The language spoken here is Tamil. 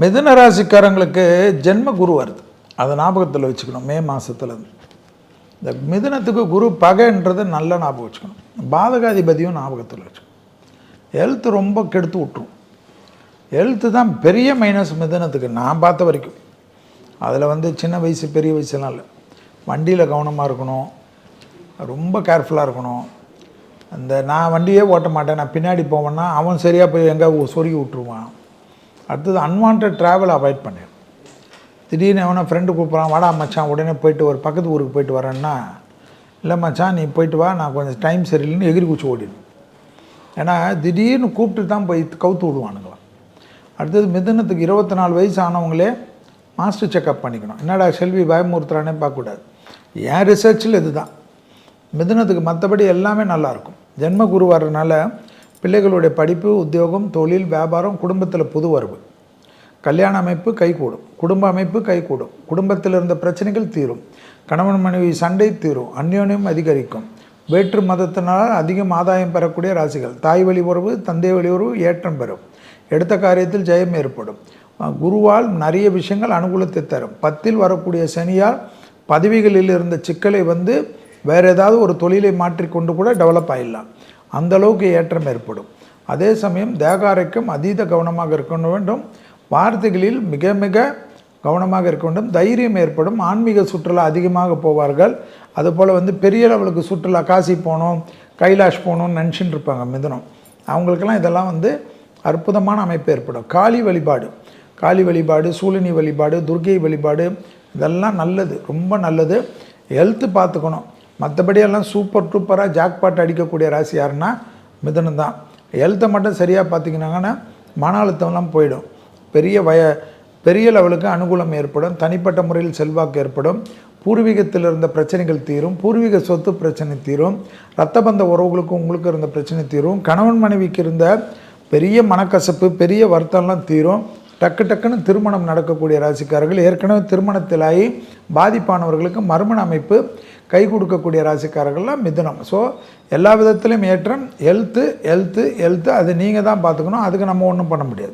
மிதுன ராசிக்காரங்களுக்கு ஜென்ம குரு வருது. அதை ஞாபகத்தில் வச்சுக்கணும் மே மாதத்துலேருந்து இந்த மிதுனத்துக்கு குரு பகைன்றது நல்ல ஞாபகம் வச்சுக்கணும். பாதகாதிபதியும் ஞாபகத்தில் வச்சுக்கணும். ஹெல்த் ரொம்ப கெடுத்து விட்ரும் ஹெல்த்து தான் பெரிய மைனஸ் மிதுனத்துக்கு நான் பார்த்த வரைக்கும். அதில் வந்து சின்ன வயசு பெரிய வயசுலாம் இல்லை. வண்டியில் கவனமாக இருக்கணும். ரொம்ப கேர்ஃபுல்லாக இருக்கணும். அந்த நான் வண்டியே ஓட்ட மாட்டேன். நான் பின்னாடி போவேன்னா அவன் சரியாக போய் எங்கே சொருகி விட்ருவான் அடுத்தது அன்வான்ட் ட்ராவல் அவாய்ட் பண்ணிடு திடீர்னு எவனோ ஃப்ரெண்டு கூப்பிட்றான் வாடா மச்சான் உடனே போயிட்டு ஒரு பக்கத்து ஊருக்கு போயிட்டு வரேன்னா இல்லை மச்சான் நீ போயிட்டு வா நான் கொஞ்சம் டைம் சரியில்லைன்னு எகிரி குச்சி ஓடிடும் ஏன்னா திடீர்னு கூப்பிட்டு தான் போய் கவுத்து விடுவானுங்களாம். அடுத்தது மிதனத்துக்கு இருபத்தி நாலு வயசு ஆனவங்களே மாஸ்டர் செக்கப் பண்ணிக்கணும். என்னடா செல்வி பயமுறுத்துறானே பார்க்கக்கூடாது. என் ரிசர்ச்சில் இதுதான். மிதனத்துக்கு மற்றபடி எல்லாமே நல்லாயிருக்கும் ஜென்ம குரு வர்றதுனால பிள்ளைகளுடைய படிப்பு உத்தியோகம் தொழில் வியாபாரம் குடும்பத்தில் புது வரவு. கல்யாண அமைப்பு கைகூடும். குடும்ப அமைப்பு கைகூடும். குடும்பத்தில் இருந்த பிரச்சனைகள் தீரும். கணவன் மனைவி சண்டை தீரும். அந்யோன்யம் அதிகரிக்கும். வேற்று மதத்தினால் அதிகம் ஆதாயம் பெறக்கூடிய ராசிகள். தாய் வழி உறவு தந்தை வழி உறவு ஏற்றம் பெறும். எடுத்த காரியத்தில் ஜெயம் ஏற்படும். குருவால் நிறைய விஷயங்கள் அனுகூலத்தை தரும். பத்தில் வரக்கூடிய சனியால் பதவிகளில் இருந்த சிக்கலை வந்து வேறு ஏதாவது ஒரு தொழிலை மாற்றிக்கொண்டு கூட டெவலப் ஆகிடலாம் அந்த அளவுக்கு ஏற்றம் ஏற்படும். அதே சமயம் தேகாரைக்கும் அதீத கவனமாக இருக்க வேண்டும். வார்த்தைகளில் மிக மிக கவனமாக இருக்க வேண்டும். தைரியம் ஏற்படும். ஆன்மீக சுற்றுலா அதிகமாக போவார்கள். அதுபோல் வந்து பெரிய லெவலுக்கு சுற்றுலா காசி போகணும் கைலாஷ் போகணும்னு நினச்சின்னு இருப்பாங்க மிதனம். அவங்களுக்கெல்லாம் இதெல்லாம் வந்து அற்புதமான அமைப்பு ஏற்படும். காளி வழிபாடு. காளி வழிபாடு சூழினி வழிபாடு துர்க்கை வழிபாடு இதெல்லாம் நல்லது. ரொம்ப நல்லது. ஹெல்த்து பார்த்துக்கணும். மற்றபடி எல்லாம் சூப்பர் டூப்பராக ஜாக்பாட் அடிக்கக்கூடிய ராசி யாருன்னா மிதனம் தான். ஹெல்த்தை மட்டும் சரியாக பார்த்தீங்கன்னாங்கன்னா மன அழுத்தம்லாம் போயிடும். பெரிய வய பெரிய லெவலுக்கு அனுகூலம் ஏற்படும். தனிப்பட்ட முறையில் செல்வாக்கு ஏற்படும். பூர்வீகத்தில் இருந்த பிரச்சனைகள் தீரும். பூர்வீக சொத்து பிரச்சனை தீரும். ரத்த பந்த உறவுகளுக்கும் உங்களுக்கு இருந்த பிரச்சனை தீரும். கணவன் மனைவிக்கு இருந்த பெரிய மனக்கசப்பு பெரிய வருத்தம்லாம் தீரும். டக்கு டக்குன்னு திருமணம் நடக்கக்கூடிய ராசிக்காரர்கள் ஏற்கனவே திருமணத்திலாகி பாதிப்பானவர்களுக்கு மறுமண அமைப்பு கை கொடுக்கக்கூடிய ராசிக்காரர்கள்லாம் மிதுனம். ஸோ எல்லா விதத்திலையும் ஏற்றம் ஹெல்த்து ஹெல்த்து ஹெல்த்து அது நீங்கள் தான் பார்த்துக்கணும். அதுக்கு நம்ம ஒன்றும் பண்ண முடியாது.